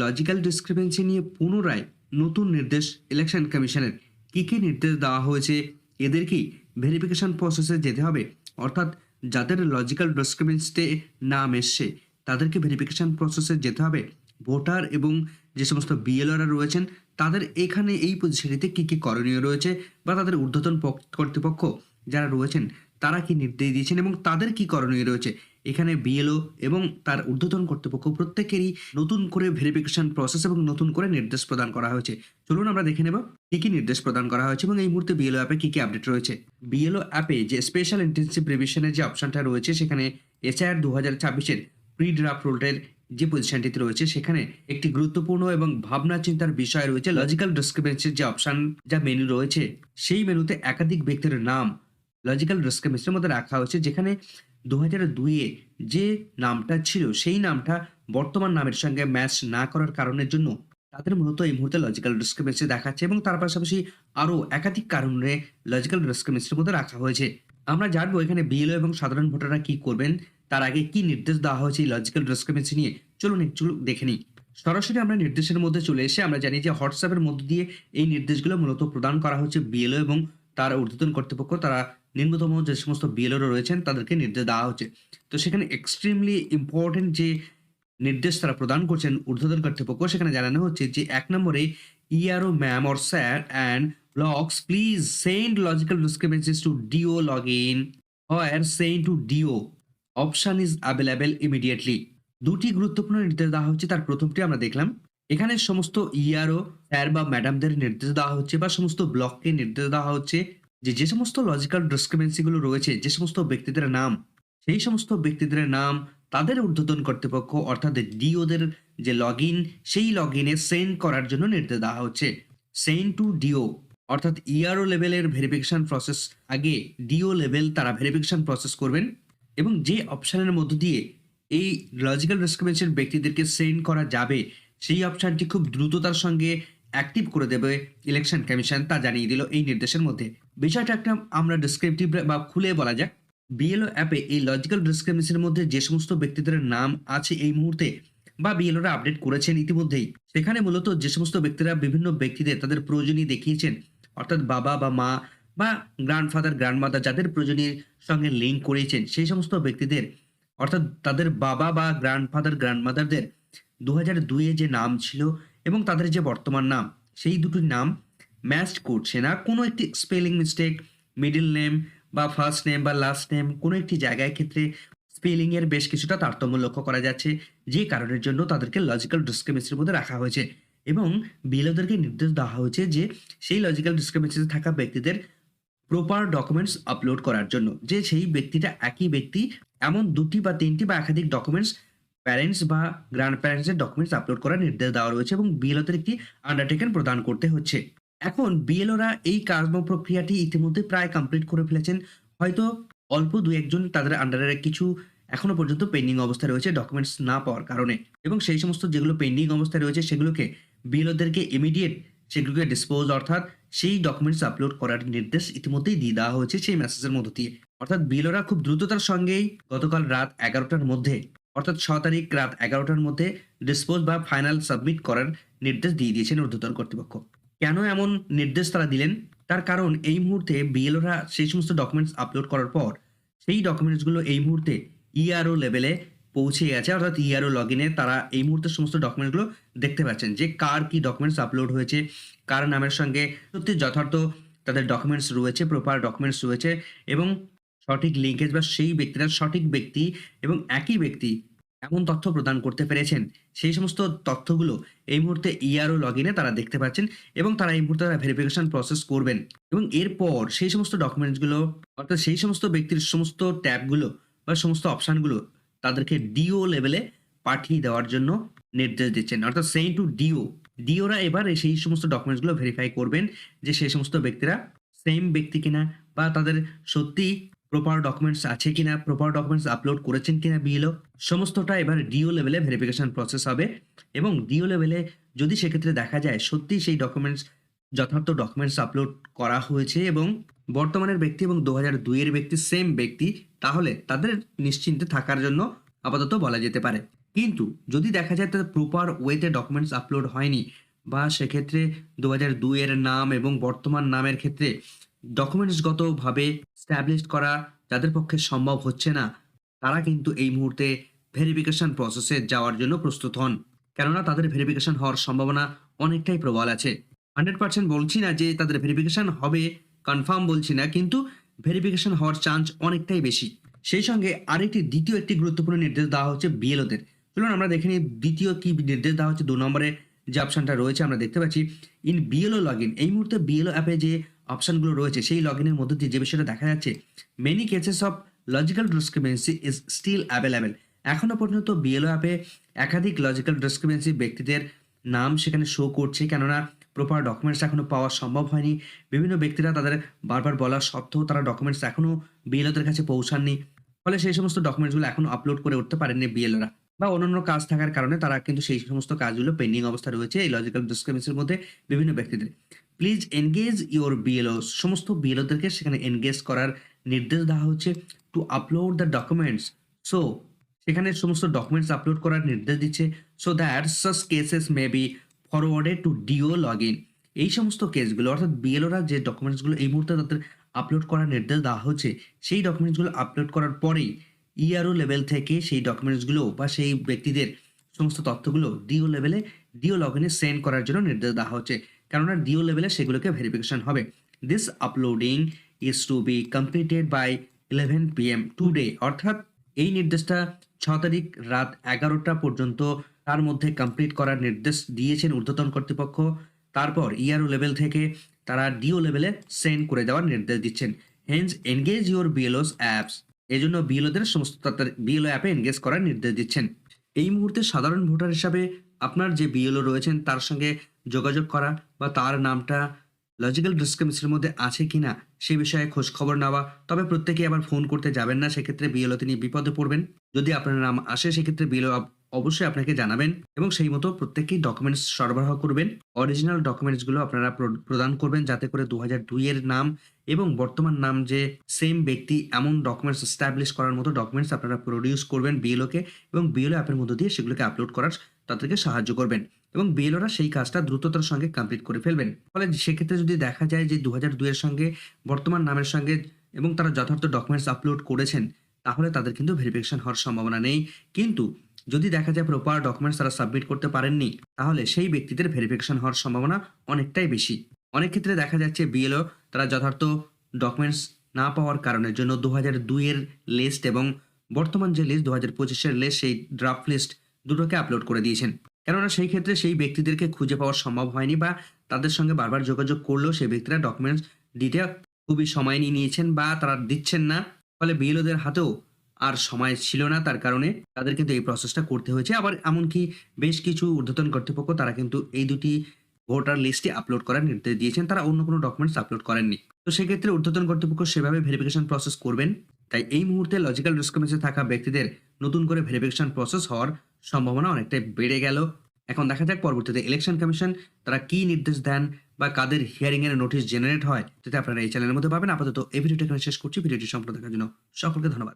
Logical discrepancy নিয়ে পুনরায় নতুন নির্দেশ ইলেকশন কমিশনের কী কী নির্দেশ দেওয়া হয়েছে? এদের কি ভেরিফিকেশন প্রসেসে যেতে হবে? অর্থাৎ যাদের লজিক্যাল ডিসক্রিপেন্সিতে নাম এসছে তাদেরকে ভেরিফিকেশন প্রসেসে যেতে হবে? ভোটার এবং যে সমস্ত বিএলওরা রয়েছেন, তাদের এখানে এই পজিশনটিতে কী কী করণীয় রয়েছে বা তাদের ঊর্ধ্বতন কর্তৃপক্ষ যারা রয়েছেন, তারা কি নির্দেশ দিয়েছেন এবং তাদের কি করণীয় রয়েছে? এখানে বিএলও এবং তার ঊর্ধ্বতন কর্তৃপক্ষ প্রত্যেকেরই নতুন করে ভেরিফিকেশন প্রসেস এবং নতুন করে নির্দেশ প্রদান করা হয়েছে। চলুন আমরা দেখে নেব কি কি নির্দেশ প্রদান করা হয়েছে এবং এই মুহূর্তে বিএলও অ্যাপে কি কি আপডেট রয়েছে। বিএলও অ্যাপে যে স্পেশাল ইন্টেন্সিভ রিভিশনের যে অপশনটা রয়েছে, সেখানে এসআইআর দু হাজার ছাব্বিশের প্রি ড্রাফট রোল্টের যে পজিশনটিতে রয়েছে, সেখানে একটি গুরুত্বপূর্ণ এবং ভাবনা চিন্তার বিষয় রয়েছে লজিক্যাল ডিসক্রিপেন্সির যে অপশান যা মেনু রয়েছে, সেই মেনুতে একাধিক ব্যক্তির নাম লজিক্যাল ডিসক্রিপেন্সির মধ্যে রাখা হয়েছে, যেখানে দু হাজার দুইয়ে যে নামটা ছিল, সেই নামটা বর্তমান নামের সঙ্গে ম্যাচ না করার কারণের জন্য তাদের মূলত এই মুহূর্তে লজিক্যাল ডিসক্রিপেন্সি দেখাচ্ছে এবং তার পাশাপাশি আরও একাধিক কারণে লজিক্যাল ডিসক্রিপেন্সির মধ্যে রাখা হয়েছে। আমরা জানব এখানে বিএলও এবং সাধারণ ভোটাররা কি করবেন, তার আগে কি নির্দেশ দেওয়া হয়েছে এই লজিক্যাল ডিসক্রিপেন্সি নিয়ে? চলুন একটু দেখে নিই। সরাসরি আমরা নির্দেশের মধ্যে চলে এসে আমরা জানি যে হোয়াটসঅ্যাপের মধ্য দিয়ে এই নির্দেশগুলো মূলত প্রদান করা হচ্ছে বিএলও এবং তার ঊর্ধ্বতন কর্তৃপক্ষ, তারা নিম্নতম যে সমস্ত বিএলও রয়েছেন, তাদেরকে নির্দেশ দেওয়া হচ্ছে। তো সেখানে এক্সট্রিমলি ইম্পর্টেন্ট যে নির্দেশ তারা প্রদান করছেন ঊর্ধ্বতন কর্তৃপক্ষ, সেখানে জানানো হচ্ছে যে এক নম্বরে ERO ma'am or sir and BLOs please send logical discrepancies to DO log in or send to DO option is available immediately দুটি গুরুত্বপূর্ণ নির্দেশ দেওয়া হচ্ছে, তার প্রথমটি আমরা দেখলাম। এখানে সমস্ত ইআরও স্যার বা ম্যাডামদের নির্দেশ দেওয়া হচ্ছে বা সমস্ত ব্লককে নির্দেশ দেওয়া হচ্ছে যে যে সমস্ত লজিক্যাল ডিসক্রিপেন্সিগুলো রয়েছে, যে সমস্ত ব্যক্তিদের নাম, সেই সমস্ত ব্যক্তিদের নাম তাদের ঊর্ধ্বতন কর্তৃপক্ষ অর্থাৎ ডিওদের যে লগ ইন সেই লগ ইনে সেন্ড করার জন্য নির্দেশ দেওয়া হচ্ছে। সেন্ড টু ডিও অর্থাৎ ইআরও লেভেলের ভেরিফিকেশন প্রসেস আগে ডিও লেভেল তারা ভেরিফিকেশন প্রসেস করবেন এবং যে অপশানের মধ্য দিয়ে এই লজিক্যাল ডিসক্রিপেন্সির ব্যক্তিদেরকে সেন্ড করা যাবে সেই অপশানটি খুব দ্রুততার সঙ্গে অ্যাক্টিভ করে দেবে ইলেকশন কমিশন তা জানিয়ে দিল এই নির্দেশের মধ্যে। বিষয়টা একটা আমরা ডিসক্রিপটিভ বা খুলে বলা যাক। বিএলও অ্যাপে এই লজিক্যাল ডিসক্রিপেন্সির মধ্যে যে সমস্ত ব্যক্তিদের নাম আছে এই মুহূর্তে বা বিএলওরা আপডেট করেছেন ইতিমধ্যেই, সেখানে মূলত যে সমস্ত ব্যক্তিরা বিভিন্ন ব্যক্তিদের তাদের প্রয়োজনীয় দেখিয়েছেন, অর্থাৎ বাবা বা মা বা গ্র্যান্ডফাদার গ্র্যান্ডমাদার যাদের প্রয়োজনীয় সঙ্গে লিঙ্ক করিয়েছেন সেই সমস্ত ব্যক্তিদের, অর্থাৎ তাদের বাবা বা গ্র্যান্ডফাদার গ্র্যান্ডমাদারদের দু হাজার দুইয়ে যে নাম ছিল এবং তাদের যে বর্তমান নাম, সেই দুটির নাম ম্যাচ করছে না। কোনো একটি স্পেলিং মিস্টেক মিডিল নেম বা ফার্স্ট নেম বা লাস্ট নেম কোনো একটি জায়গায় ক্ষেত্রে স্পেলিংয়ের বেশ কিছুটা তারতম্য লক্ষ্য করা যাচ্ছে, যে কারণের জন্য তাদেরকে লজিক্যাল ডিসক্রিপেন্সির মধ্যে রাখা হয়েছে। এবং বিএলওদেরকে নির্দেশ দেওয়া হয়েছে যে সেই লজিক্যাল ডিসক্রিপেন্সিতে থাকা ব্যক্তিদের প্রপার ডকুমেন্টস আপলোড করার জন্য, যে সেই ব্যক্তিটা একই ব্যক্তি এমন দুটি বা তিনটি বা একাধিক ডকুমেন্টস প্যারেন্টস বা গ্র্যান্ড প্যারেন্টসের ডকুমেন্টস আপলোড করার নির্দেশ দেওয়া রয়েছে এবং বিএলওদের একটি আন্ডারটেকেন প্রদান করতে হচ্ছে। এখন বিএলওরা এই কর্ম প্রক্রিয়াটি ইতিমধ্যে প্রায় কমপ্লিট করে ফেলেছেন। হয়তো অল্প দু একজন তাদের আন্ডারে কিছু এখনও পর্যন্ত পেন্ডিং অবস্থায় রয়েছে ডকুমেন্টস না পাওয়ার কারণে। এবং সেই সমস্ত যেগুলো পেন্ডিং অবস্থায় রয়েছে, সেগুলোকে বিএলওদেরকে ইমিডিয়েট সেগুলোকে ডিসপোজ অর্থাৎ সেই ডকুমেন্টস আপলোড করার নির্দেশ ইতিমধ্যেই দিয়ে দেওয়া হয়েছে সেই মেসেজের মধ্য দিয়ে। অর্থাৎ বিএলওরা খুব দ্রুততার সঙ্গেই গতকাল রাত এগারোটার মধ্যে অর্থাৎ ছ তারিখ রাত এগারোটার মধ্যে ডিসপোজ বা ফাইনাল সাবমিট করার নির্দেশ দিয়ে দিয়েছেন ঊর্ধ্বতন কর্তৃপক্ষ। কেন এমন নির্দেশ তারা দিলেন? তার কারণ এই মুহূর্তে বিএলওরা সেই সমস্ত ডকুমেন্টস আপলোড করার পর সেই ডকুমেন্টসগুলো এই মুহূর্তে ইআরও লেভেলে পৌঁছে গেছে। অর্থাৎ ইআরও লগ ইনে তারা এই মুহূর্তে সমস্ত ডকুমেন্টগুলো দেখতে পাচ্ছেন যে কার কি ডকুমেন্টস আপলোড হয়েছে, কার নামের সঙ্গে সত্যি যথার্থ তাদের ডকুমেন্টস রয়েছে প্রপার ডকুমেন্টস রয়েছে এবং সঠিক লিঙ্কেজ বা সেই ব্যক্তিরা সঠিক ব্যক্তি এবং একই ব্যক্তি এমন তথ্য প্রদান করতে পেরেছেন। সেই সমস্ত তথ্যগুলো এই মুহূর্তে ইআরও লগ ইনে তারা দেখতে পাচ্ছেন এবং তারা এই মুহূর্তে তারা ভেরিফিকেশন প্রসেস করবেন। এবং এরপর সেই সমস্ত ডকুমেন্টসগুলো অর্থাৎ সেই সমস্ত ব্যক্তির সমস্ত ট্যাবগুলো বা সমস্ত অপশানগুলো তাদেরকে ডিও লেভেলে পাঠিয়ে দেওয়ার জন্য নির্দেশ দিচ্ছেন। অর্থাৎ সেই টু ডিও ডিওরা এবার সেই সমস্ত ডকুমেন্টসগুলো ভেরিফাই করবেন যে সেই সমস্ত ব্যক্তিরা সেম ব্যক্তি কিনা বা তাদের সত্যি প্রপার ডকুমেন্টস আছে কিনা প্রপার ডকুমেন্টস আপলোড করেছেন কিনা বিএলও সমস্তটা এবার ডিও লেভেলে ভেরিফিকেশন প্রসেস হবে। এবং ডিও লেভেলে যদি সেক্ষেত্রে দেখা যায় সত্যি সেই ডকুমেন্টস যথার্থ ডকুমেন্টস আপলোড করা হয়েছে এবং বর্তমানের ব্যক্তি এবং দু হাজার দুইয়ের ব্যক্তি সেম ব্যক্তি, তাহলে তাদের নিশ্চিন্তে থাকার জন্য আপাতত বলা যেতে পারে। কিন্তু যদি দেখা যায় তাদের প্রপার ওয়েতে ডকুমেন্টস আপলোড হয়নি বা সেক্ষেত্রে দু হাজার দুইয়ের নাম এবং বর্তমান নামের ক্ষেত্রে ডকুমেন্টসগতভাবে স্ট্যাবলিশ করা যাদের পক্ষে সম্ভব হচ্ছে না, তারা কিন্তু এই মুহূর্তে ভেরিফিকেশন প্রসেসে যাওয়ার জন্য প্রস্তুত হন। কেননা তাদের ভেরিফিকেশন হওয়ার সম্ভাবনা অনেকটাই প্রবল আছে। হান্ড্রেড পার্সেন্ট বলছি না যে তাদের ভেরিফিকেশন হবে কনফার্ম বলছি না, কিন্তু ভেরিফিকেশন হওয়ার চান্স অনেকটাই বেশি। সেই সঙ্গে আরেকটি দ্বিতীয় একটি গুরুত্বপূর্ণ নির্দেশ দেওয়া হচ্ছে বিএলওদের চলুন আমরা দেখে নিই দ্বিতীয় কি নির্দেশ দেওয়া হচ্ছে। দু নম্বরে যে অপশনটা রয়েছে আমরা দেখতে পাচ্ছি। ইন বিএলও লগ ইন এই মুহূর্তে বিএলও অ্যাপে যে অপশনগুলো রয়েছে, সেই লগ ইনের মধ্যে দিয়ে যে বিষয়টা দেখা যাচ্ছে many cases of logical discrepancy is still available এখনও পর্যন্ত বিএলও অ্যাপে একাধিক লজিক্যাল ডিসক্রিমিনেন্সি ব্যক্তিদের নাম সেখানে শো করছে, কেননা প্রপার ডকুমেন্টস এখনও পাওয়া সম্ভব হয়নি। বিভিন্ন ব্যক্তিরা তাদের বারবার বলা সত্ত্বেও তারা ডকুমেন্টস এখনও বিএলওদের কাছে পৌঁছাননি। ফলে সেই সমস্ত ডকুমেন্টসগুলো এখনও আপলোড করে উঠতে পারেননি বিএলওরা বা অন্যান্য কাজ থাকার কারণে তারা কিন্তু সেই সমস্ত কাজগুলো পেন্ডিং অবস্থা রয়েছে এই লজিক্যাল ডিসক্রিমিনেন্সির মধ্যে বিভিন্ন ব্যক্তিদের। প্লিজ এনগেজ ইওর বিএলও সমস্ত বিএলওদেরকে সেখানে এনগেজ করার নির্দেশ দেওয়া হচ্ছে to upload the documents so সেখানে সমস্ত ডকুমেন্টস আপলোড করার নির্দেশ দিচ্ছে so that such cases may be forwarded to DO log in এই সমস্ত কেসগুলো অর্থাৎ বিএলওরা যে ডকুমেন্টসগুলো এই মুহূর্তে তাদের আপলোড করার নির্দেশ দেওয়া হচ্ছে, সেই ডকুমেন্টসগুলো আপলোড করার পরেই ইআরও লেভেল থেকে সেই ডকুমেন্টসগুলো বা সেই ব্যক্তিদের সমস্ত তথ্যগুলো ডিও লেভেলে ডিও লগ ইনে সেন্ড করার জন্য নির্দেশ দেওয়া হচ্ছে। কেননা ডিও লেভেলে সেগুলোকে ভেরিফিকেশন হবে। This uploading is to be completed by eleven P M today অর্থাৎ এই নির্দেশটা ছ তারিখ রাত এগারোটা পর্যন্ত তার মধ্যে কমপ্লিট করার নির্দেশ দিয়েছেন ঊর্ধ্বতন কর্তৃপক্ষ। তারপর ইআরও লেভেল থেকে তারা ডিও লেভেলে সেন্ড করে দেওয়ার নির্দেশ দিচ্ছেন। Hence engage your BLOs apps এই জন্য বিএলওদের সমস্ত বিএলও অ্যাপে এনগেজ করার নির্দেশ দিচ্ছেন। এই মুহূর্তে সাধারণ ভোটার হিসাবে আপনার যে বিএলও রয়েছেন, তার সঙ্গে যোগাযোগ করা বা তার নামটা লজিক্যাল ডিসক্রিমিনেশনের মধ্যে আছে কি না সে বিষয়ে খোঁজ খবর নেওয়া। তবে প্রত্যেকে আবার ফোন করতে যাবেন না, সেক্ষেত্রে বিএলও তিনি বিপদে পড়বেন। যদি আপনার নাম আসে, সেক্ষেত্রে বিএলও অবশ্যই আপনাকে জানাবেন এবং সেই মতো প্রত্যেকেই ডকুমেন্টস সরবরাহ করবেন। অরিজিনাল ডকুমেন্টসগুলো আপনারা প্র- প্রদান করবেন যাতে করে দু হাজার দুইয়ের নাম এবং বর্তমান নাম যে সেম ব্যক্তি, এমন ডকুমেন্টস এস্টাবলিশ করার মতো ডকুমেন্টস আপনারা প্রডিউস করবেন বিএলওকে এবং বিএলও অ্যাপের মধ্য দিয়ে সেগুলোকে আপলোড করার তাদেরকে সাহায্য করবেন এবং বিএলওরা সেই কাজটা দ্রুততার সঙ্গে কমপ্লিট করে ফেলবেন। ফলে সেক্ষেত্রে যদি দেখা যায় যে দু হাজার সঙ্গে, বর্তমান নামের সঙ্গে এবং তারা যথার্থ ডকুমেন্টস আপলোড করেছেন, তাহলে তাদের কিন্তু ভেরিফিকেশন হওয়ার সম্ভাবনা নেই। কিন্তু যদি দেখা যায় প্রপার ডকুমেন্টস তারা সাবমিট করতে পারেননি, তাহলে সেই ব্যক্তিদের ভেরিফিকেশন হওয়ার সম্ভাবনা অনেকটাই বেশি। অনেক ক্ষেত্রে দেখা যাচ্ছে বিএলও তারা যথার্থ ডকুমেন্টস না পাওয়ার কারণের জন্য দু হাজার দুইয়ের লিস্ট এবং বর্তমান যে লিস্ট দু হাজার পঁচিশের লিস্ট সেই ড্রাফট লিস্ট দুটোকে আপলোড করে দিয়েছেন। কেননা সেই ক্ষেত্রে সেই ব্যক্তিদেরকে খুঁজে পাওয়া সম্ভব হয়নি বা তাদের সঙ্গে বারবার যোগাযোগ করলেও সেই ব্যক্তিরা ডকুমেন্টস দিতে খুবই সময় নিয়ে নিয়েছেন বা তারা দিচ্ছেন না। ফলে বিএলওদের হাতেও আর সময় ছিল না তার কারণে তাদের কিন্তু এই প্রসেসটা করতে হয়েছে। আবার এমনকি বেশ কিছু ঊর্ধ্বতন কর্তৃপক্ষ তারা কিন্তু এই দুটি ভোটার লিস্টে আপলোড করার নির্দেশ দিয়েছেন। তারা অন্য কোনো ডকুমেন্টস আপলোড করেননি। তো সেক্ষেত্রে ঊর্ধ্বতন কর্তৃপক্ষ সেভাবে ভেরিফিকেশন প্রসেস করবেন। তাই এই মুহূর্তে লজিক্যাল ডিসক্রিমিনেশন থাকা ব্যক্তিদের নতুন করে ভেরিফিকেশন প্রসেস হওয়ার সম্ভাবনা অনেকটাই বেড়ে গেল। এখন দেখা যাক পরবর্তীতে ইলেকশন কমিশন তারা কি নির্দেশ দেন বা কাদের হিয়ারিং এর নোটিশ জেনারেট হয়। যেটা আপনারা এই চ্যানেলের মধ্যে পাবেন। আপাতত এই ভিডিওটা এখানে শেষ করছি। ভিডিওটি সম্পূর্ণ দেখার জন্য সকলকে ধন্যবাদ।